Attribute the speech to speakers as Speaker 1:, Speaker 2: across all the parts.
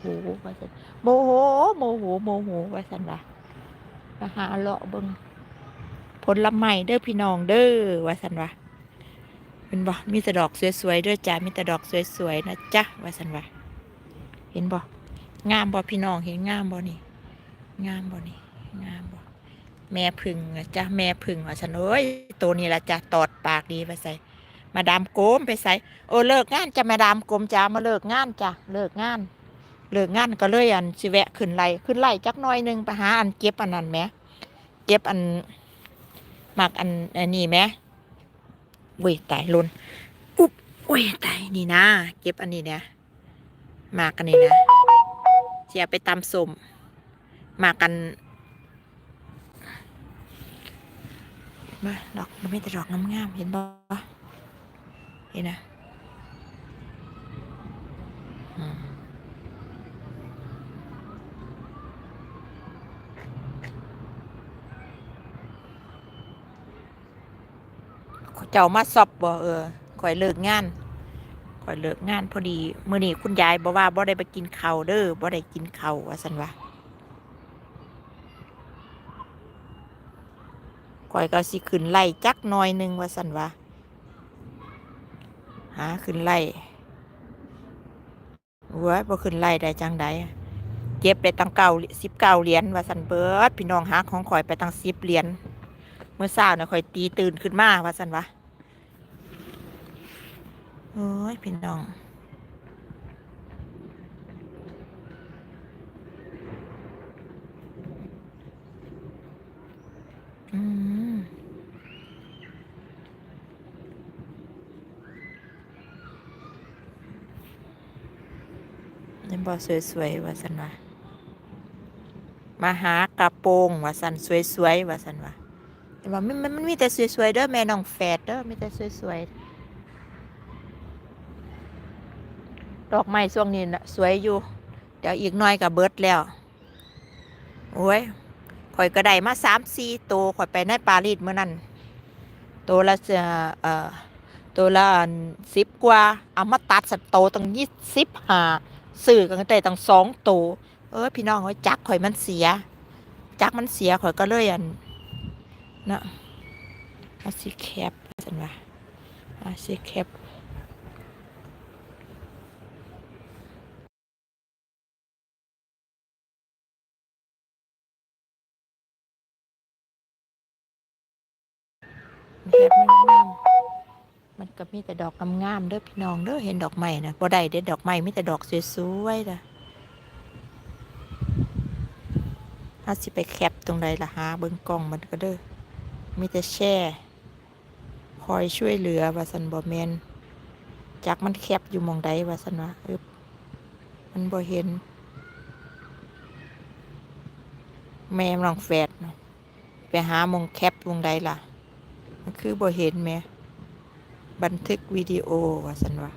Speaker 1: โหว่าสันโมโหโมโหโมโหว่าสันว่ามาหาเลาะเบิงผลไม้เด้อพี่น้องเด้อว่าสันว่าเป็นบ่มีแต่ดอกสวยๆเด้อจ้ามีแต่ดอกสวยๆนะจ๊ะว่าสันว่าเห็นบ่งามบ่พี่น้องเห็นงามบ่นี่งามบ่นี่งามบ่แม่พึ่งนะจ้ะแม่พึ่งว่าสันเอ้ยตัวนี้ละจ้ะตอดปากดีไปใส่มาดามโกมไปใส่โอ้เลิกงานจะมาดามโกมจ้ามาเลิกงานจ้ะเลิกงาน เลิกงานก็เลยอันสิแวะขึ้นไล่ขึ้นไล่จักหน้อยหนึงไปหาอันเก็บอันนั้นแหมเก็บอันหมักอันอันนี้แหมอุ้ยตายลุนอุ๊บอุ้ยตายนี่นะ เก็บอันนี้เนี่ยหมากกันนี่นะเสียไปตำสมหมากกันมาดอกมันไม่แต่ดอกงามๆเห็นบ่เห็นนะ อืม เจ้ามาสอบบ่เออข่อยเลิกงานข่อยเลิกงานพอดีมื้อนี้คุณยายบอกว่าบ่ได้ไปกินข้าวเด้อบ่ได้กินข้าวว่าซั่นว่าข่อยก็สิขึ้นไล่จักหน่อยหนึงว่าซั่นว่าหาขึ้นไล่เว้ยบ่ขึ้นไล่ได้จังใดเก็บได้ตั้งเก้าสิบเก้าเหรียญว่าซั่นเบิดพี่น้องหาของข่อยไปตั้งสิบเหรียญ เมื่อเช้าเนี่ยคอยตีตื่นขึ้นมาว่าสันวะโอ้ยพี่น้องอืมยังบอสวยๆว่าสันวะมาหากระโปรงว่าสันสวยๆว่าสันวะ แต่ว่ามันมันมันมีแต่สวยๆเด้อแม่น้องแฝดเด้อมีแต่สวยๆดอกไม้ช่วงนี้นะสวยอยู่ เดี๋ยวอีกหน่อยก็เบิร์ดแล้วโอ้ยข่อยก็ได้มาสามสี่ตัวข่อยไปในปารีสเมื่อนั้นตัวละเอ่อเอ่อตัวละสิบกว่าเอามาตัดสัตโตตั้งยี่สิบห้าสื่อกันแต่ตั้งสองตัวเออพี่น้องข่อยจักข่อยมันเสีย จักมันเสียข่อยก็เลยอัน นะอาสิแคบสันว่าอาสิแคบแคบมันงามมันก็มีแต่ดอกงามๆเด้อพี่น้องเด้อเห็นดอกไม้นะบ่ได้เด็ดดอกไม้มีแต่ดอกสวยๆนะอาสิไปแคปตรงใดล่ะหาเบิ่งกล้องมันก็เด้อ มีแต่แช่คอยช่วยเหลือว่าสันบอแมนจากมันแคบอยู่มองใดว่าสันว่าอึบมันบ่เห็น แม่ลองแฟดเนาะไปหามองแคปหมองใดล่ะ มันคือบ่เห็นแม่บันทึกวิดีโอว่าสันว่า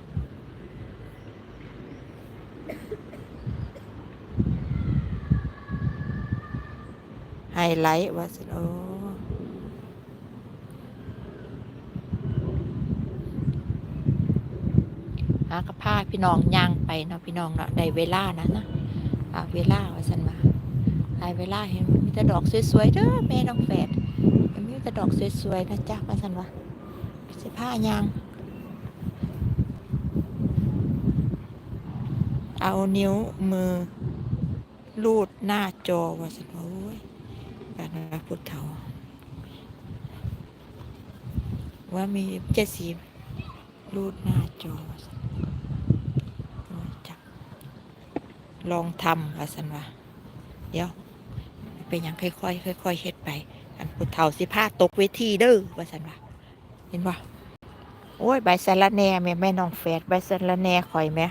Speaker 1: ไฮไลท์ว่าสันโอ้ หากระพาพี่น้องย่างไปเนาะพี่น้องเนาะได้เวลานะนะอ่าเวลาว่าสันมาได้เวลาเห็นมีแต่ดอกสวยๆเด้อแม่น้องแฝดมีแต่ดอกสวยๆนะจ๊ะว่าสันว่าเสื้อผ้ายาง เอานิ้วมือลูดหน้าจอว่าสันว่าโอ้ยแบบนั้นพุทธเถาว่ามีเจ็ดสีลูดหน้าจอว่าซั่น จับ ลองทำว่าสันว่าเดี๋ยวเป็นอย่างค่อยๆค่อยๆเฮ็ดไป อันพุทธเฒ่าสิพาตกเวทีเด้อว่าสันว่าเห็นบ่โอ้ยใบสะระแหน่แม่แม่น้องแฝดใบสะระแหน่ข่อยแม่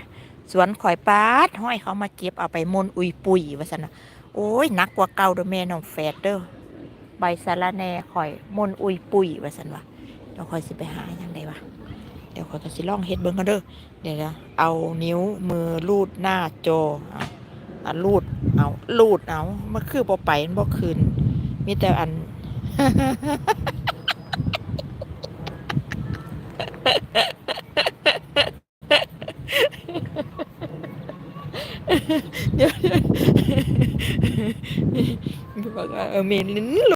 Speaker 1: สวนข่อยปาดห้อยเขามาเก็บเอาไปมนอุยปุยว่าสันว่าโอ้ยหนักกว่าเก่าเด้อแม่น้องแฝดเด้อใบสะระแหน่ข่อยมนอุยปุยว่าสันว่าเดี๋ยวข่อยสิไปหาอย่างใดวะเดี๋ยวขอยก็สิลองเฮ็ดเบิ่งกันเด้อเดี๋ยวนะเอานิ้วมือลูดหน้าจอ อะลูดเอาลูดเอามันคือบ่ไปมันบ่คืนมีแต่อันเดี๋ยวบอกว่าเออเมน